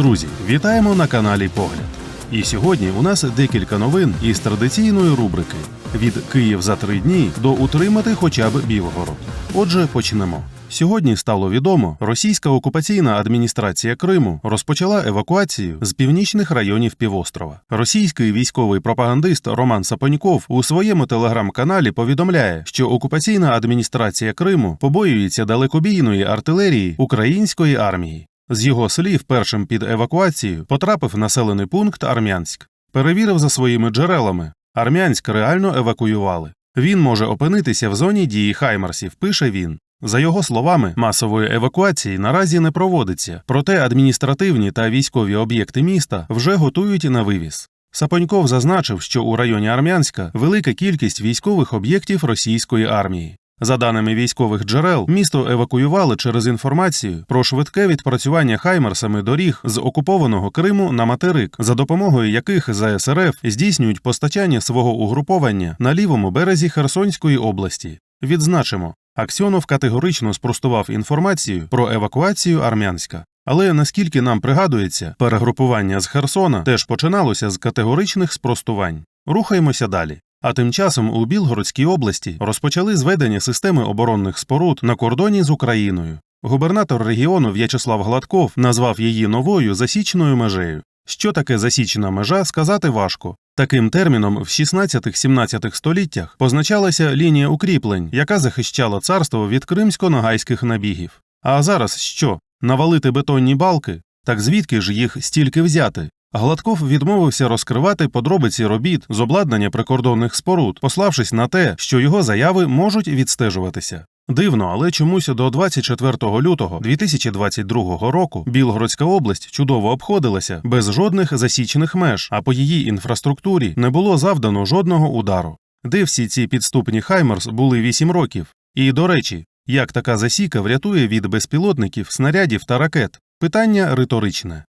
Друзі, вітаємо на каналі Погляд. І сьогодні у нас декілька новин із традиційної рубрики від Київ за три дні до утримати хоча б Білгород. Отже, почнемо. Сьогодні стало відомо, російська окупаційна адміністрація Криму розпочала евакуацію з північних районів півострова. Російський військовий пропагандист Роман Сапоньков у своєму телеграм-каналі повідомляє, що окупаційна адміністрація Криму побоюється далекобійної артилерії української армії. З його слів, першим під евакуацію потрапив населений пункт Армянськ. Перевірив за своїми джерелами. Армянськ реально евакуювали. Він може опинитися в зоні дії Хаймарсів, пише він. За його словами, масової евакуації наразі не проводиться, проте адміністративні та військові об'єкти міста вже готують на вивіз. Сапоньков зазначив, що у районі Армянська велика кількість військових об'єктів російської армії. За даними військових джерел, місто евакуювали через інформацію про швидке відпрацювання хаймерсами доріг з окупованого Криму на материк, за допомогою яких ЗСРФ здійснюють постачання свого угруповання на лівому березі Херсонської області. Відзначимо, Аксьонов категорично спростував інформацію про евакуацію Армянська. Але наскільки нам пригадується, перегрупування з Херсона теж починалося з категоричних спростувань. Рухаємося далі. А тим часом у Білгородській області розпочали зведення системи оборонних споруд на кордоні з Україною. Губернатор регіону В'ячеслав Гладков назвав її новою засічною межею. Що таке засічена межа, сказати важко. Таким терміном в 16-17 століттях позначалася лінія укріплень, яка захищала царство від кримсько-нагайських набігів. А зараз що? Навалити бетонні балки? Так звідки ж їх стільки взяти? Гладков відмовився розкривати подробиці робіт з обладнання прикордонних споруд, пославшись на те, що його заяви можуть відстежуватися. Дивно, але чомусь до 24 лютого 2022 року Білгородська область чудово обходилася без жодних засічених меж, а по її інфраструктурі не було завдано жодного удару. Де всі ці підступні Хаймерс були 8 років. І, до речі, як така засіка врятує від безпілотників, снарядів та ракет? Питання риторичне.